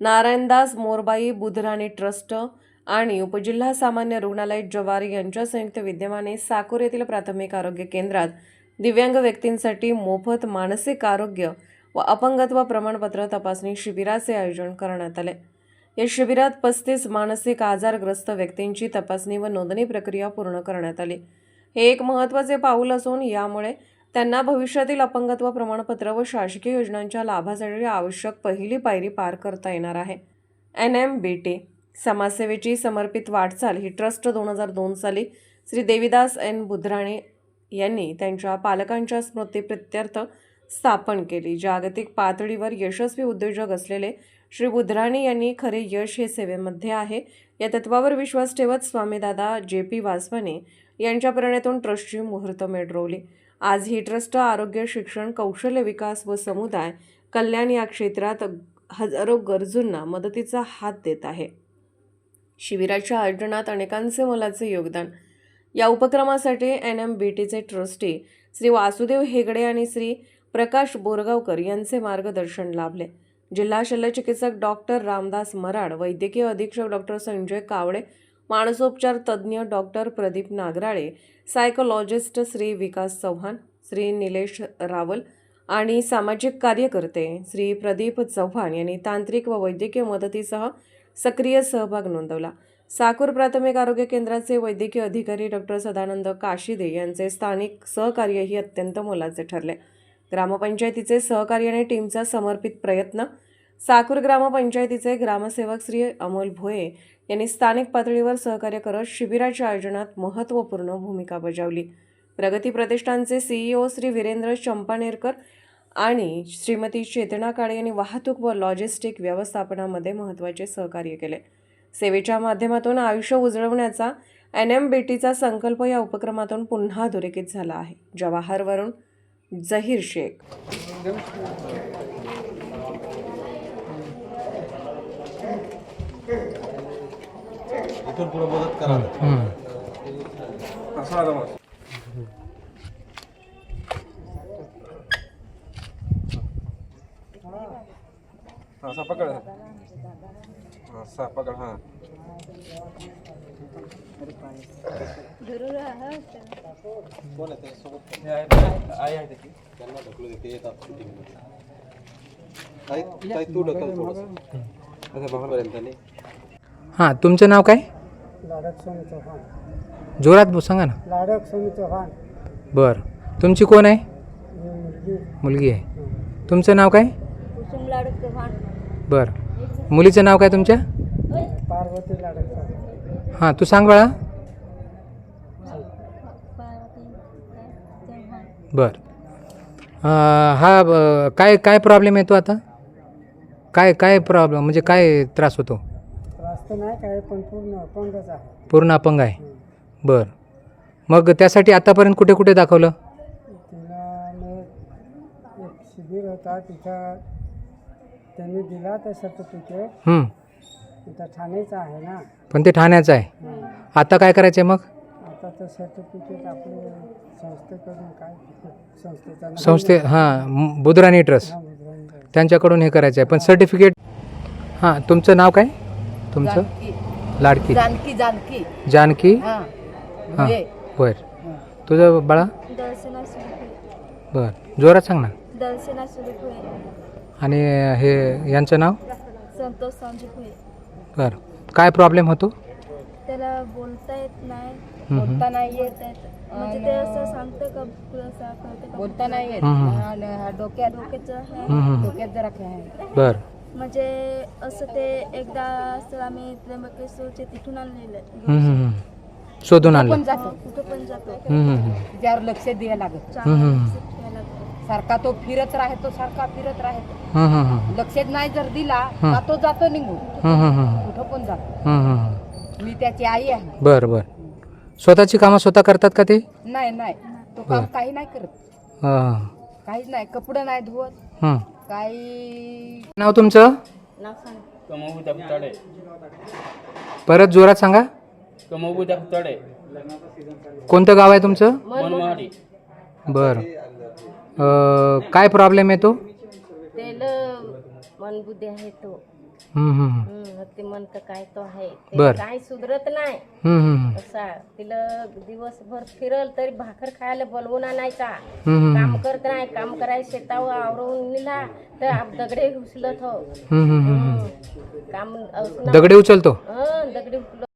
Narayandas मोरबाई बुधराणी trust आणि उपजिल्हा सामान्य रुग्णालय जवार यांच्या संयुक्त विद्यमाने साकूर येथील प्राथमिक आरोग्य केंद्रात दिव्यांग व्यक्तींसाठी मोफत मानसिक आरोग्य व अपंगत्व प्रमाणपत्र तपासणी शिबिराचे आयोजन करण्यात आले. या शिबिरात पस्तीस मानसिक आजारग्रस्त व्यक्तींची तपासणी व नोंदणी प्रक्रिया पूर्ण करण्यात आली. हे एक महत्त्वाचे पाऊल असून यामुळे त्यांना भविष्यातील अपंगत्व प्रमाणपत्र व शासकीय योजनांच्या लाभासाठी आवश्यक पहिली पायरी पार करता येणार आहे. एन एम बी टी समाजसेवेची समर्पित वाटचाल ही ट्रस्ट दोन हजार दोन साली श्री देविदास एन बुधराणे यांनी त्यांच्या पालकांच्या स्मृतीप्रित्यर्थ स्थापन केली. जागतिक पातळीवर यशस्वी उद्योजक असलेले श्री बुधराणे यांनी खरे यश हे सेवेमध्ये आहे. या तत्वावर विश्वास ठेवत स्वामीदादा जे पी वासवानी यांच्या प्रेरणेतून ट्रस्टची मुहूर्तमेढ रोवली आज ही ट्रस्ट आरोग्य शिक्षण कौशल्य विकास व समुदाय कल्याण या क्षेत्रात हजारो गरजूंना मदतीचा हात देत आहे. शिबिराच्या आयोजनात अनेकांचे मोलाचे योगदान. या उपक्रमासाठी एन एम बी टीचे ट्रस्टी श्री वासुदेव हेगडे आणि श्री प्रकाश बोरगावकर यांचे मार्गदर्शन लाभले. जिल्हा शल्यचिकित्सक डॉक्टर रामदास मराड वैद्यकीय अधीक्षक डॉक्टर संजय कावडे मानसोपचार तज्ज्ञ डॉक्टर प्रदीप नागराळे सायकोलॉजिस्ट श्री विकास चव्हाण श्री निलेश रावल आणि सामाजिक कार्यकर्ते श्री प्रदीप चव्हाण यांनी तांत्रिक व वैद्यकीय मदतीसह सक्रिय सहभाग नोंदवला. साकूर प्राथमिक आरोग्य केंद्राचे वैद्यकीय अधिकारी डॉक्टर सदानंद काशिदे यांचे स्थानिक सहकार्यही अत्यंत मोलाचे ठरले. ग्रामपंचायतीचे सहकार्य आणि टीमचा समर्पित प्रयत्न साकूर ग्रामपंचायतीचे ग्रामसेवक श्री अमोल भोये यांनी स्थानिक पातळीवर सहकार्य करत शिबिराच्या आयोजनात महत्त्वपूर्ण भूमिका बजावली. प्रगती प्रतिष्ठानचे सीईओ श्री वीरेंद्र चंपानेरकर आणि श्रीमती चेतना काळे यांनी वाहतूक व लॉजिस्टिक व्यवस्थापनामध्ये महत्त्वाचे सहकार्य केले. सेवेच्या माध्यमातून आयुष्य उजळवण्याचा एन एम बी टीचा संकल्प या उपक्रमातून पुन्हा अधोरेखित झाला आहे. जवाहरवरून जहीर शेख. इथून पुढे मदत करा. असा पकड. असा पकड हा. कोण आहे त्याच्यासोबत? आई आहे त्याची. त्यांना ढकलू देते येतात शूटिंग ताई तू ढकल थोडंसं. हां तुमचं नाव काय? लाडक स्वामी चव्हाण जोरात सांगा ना. लाडक स्वामी चव्हाण बरं. तुमची कोण आहे? ही मुलगी. मुलगी आहे. तुमचं नाव काय? कुसुम लाडू चव्हाण बरं. मुलीचं नाव काय तुमच्या? पार्वती लाडक चव्हाण हां तू सांग बाळा. पार्वती चव्हाण बरं. अं, हा ब- काय काय प्रॉब्लेम येतो आता? काय काय प्रॉब्लेम म्हणजे काय त्रास होतो? त्रास तर नाही काय पण पूर्ण अपंगच आहे. पूर्ण अपंग आहे. बरं. मग त्यासाठी आतापर्यंत कुठे कुठे दाखवलं? तिला मी एक शिबिर होता तिथं त्यांनी दिला ते सर्टिफिकेट हं, तिथं ठाणेचं आहे ना. पण ते ठाण्याचं आहे. हं. आता काय करायचं आहे मग? आता ते सर्टिफिकेट आपले संस्थेकडून काय संस्थेचा संस्थे हां बुधराणी ट्रस्ट. त्यांच्याकडून हे करायचं आहे. पण सर्टिफिकेट हां तुमचं नाव काय? तुमचं? लाडकी. जानकी जानकी. जानकी? हा. हां. बर. तुझं बाळा? दर्शना बर. जोरात सांग ना. दर्शना आणि हे यांचं नाव? संतोष बर. काय प्रॉब्लेम होतो? त्याला बोलता येत नाही. बोलता नाही येत म्हणजे ते असं सांगतं का पुढं असं कळतं का बोलता नाही येत. आणि हा डोक्यात डोक्याचं आहे. डोक्यात जरा आहे बर म्हणजे असं ते एकदा असं आम्ही त्र्यंबकेश्वरचे तिथून आणलेलं. शोधून पण आणलं जातो कुठं पण जातो. त्यावर लक्ष द्यायला लागत. सारखा तो फिरत राहतो सारखा फिरत राहतो हं, हं, हं. लक्ष नाही जर दिला. का तो जातो निघून. कुठं पण जातो हं, हं, हं. मी त्याची आई आहे. बर बर. स्वतःची कामं स्वतः करतात का ते? नाही नाही. तो काम काही नाही करत. हां. काहीच नाही. कपडे नाही धुवत. हं. काही नाव तुमचं? कमवू परत जोरात सांगा. कमवू तडे कोणतं गाव आहे तुमचं? मनमाडी. बरं. अं, काय प्रॉब्लेम येतो त्याला मनबुद्धी आहे तो. हम्म, हम्म, हम्म. हम्म, ते म्हणतं काय तो आहे. बर. ते काय सुधरत नाही. हम्म, हम्म, असा तिला दिवसभर फिरल तरी भाकर खायला बोलवून आणायचा. हम्म, हम्म, काम करत नाही काम करायला शेतावर आवरून निला तर आप दगडे घुसलत हो हम्म, हम्म, हम्म. काम दगडे उचलतो? हं, दगडे उचलत.